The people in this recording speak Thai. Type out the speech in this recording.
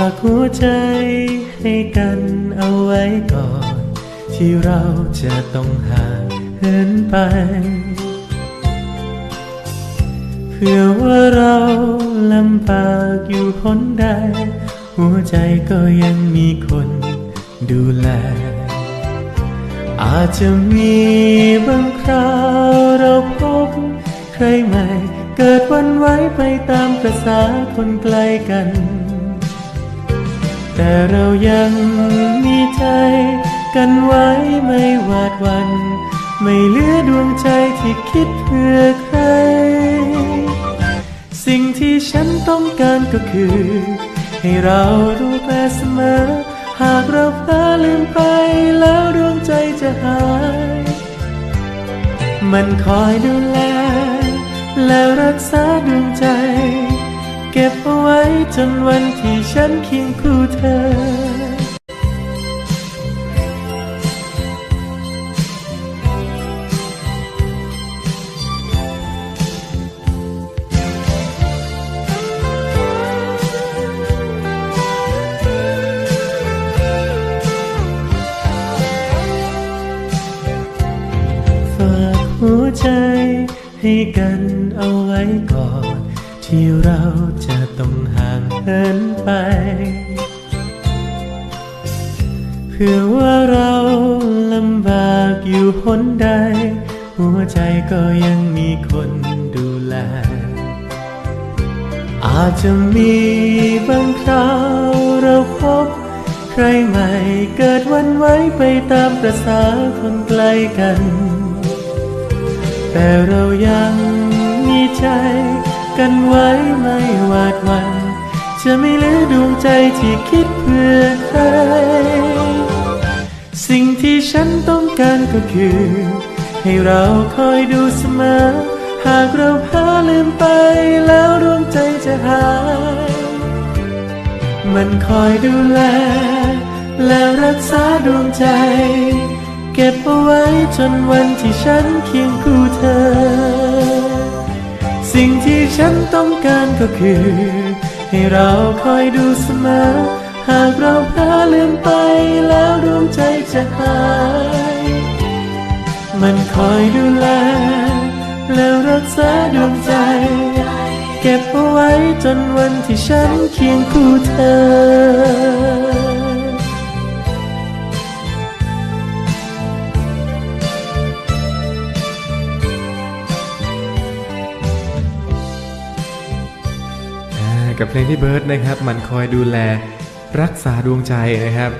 ากหัวใจให้กันเอาไว้ก่อน ที่เราจะต้องห่างเหินไป เพื่อว่าเราลำบากอยู่พ้นใด หัวใจก็ยังมีคนดูแล อาจจะมีบางคราวเราพบใครใหม่ เกิดวันไว้ไปตามประษาคนไกลกัน แต่เรายังมีใจกันไว้ไม่หวาดวัน ไม่เหลือดวงใจที่คิดเพื่อใคร สิ่งที่ฉันต้องการก็คือ ให้เราดูแลเสมอ หากเราเพลอลืมไปแล้วดวงใจจะหาย มันคอยดูแล แล้วรักษาดวงใจ เก็บเอาไว้ จนวันที่ฉันเคียงคู่เธอฝากหัวใจให้กันเอาไว้ก่อน ที่เราจะต้องห่างเหินไป เพื่อว่าเราลำบากอยู่หนใด หัวใจก็ยังมีคนดูแล อาจจะมีบางคราวเราพบ ใครใหม่เกิดวันไว้ไปตามประษาคนไกลกัน แต่เรายังมีใจ กันไว้ไม่หวาดวัน จะไม่ลือดวงใจที่คิดเพื่อใคร สิ่งที่ฉันต้องการก็คือ ให้เราคอยดูเสมอ หากเราเพ้อลืมไปแล้วดวงใจจะหาย มันคอยดูแล แล้วรักษาดวงใจ เก็บเอาไว้จนวันที่ฉันเคียงคู่เธอ ที่ฉันต้องการก็คือ ให้เราคอยดูเสมอ หากเราเพ้อลืมไปแล้วดวงใจจะหาย มันคอยดูแล แล้วรักษาดวงใจ เก็บเอาไว้จนวันที่ฉันเคียงคู่เธอ กับเพลงที่เบิร์ดนะครับ มันคอยดูแลรักษาดวงใจนะครับ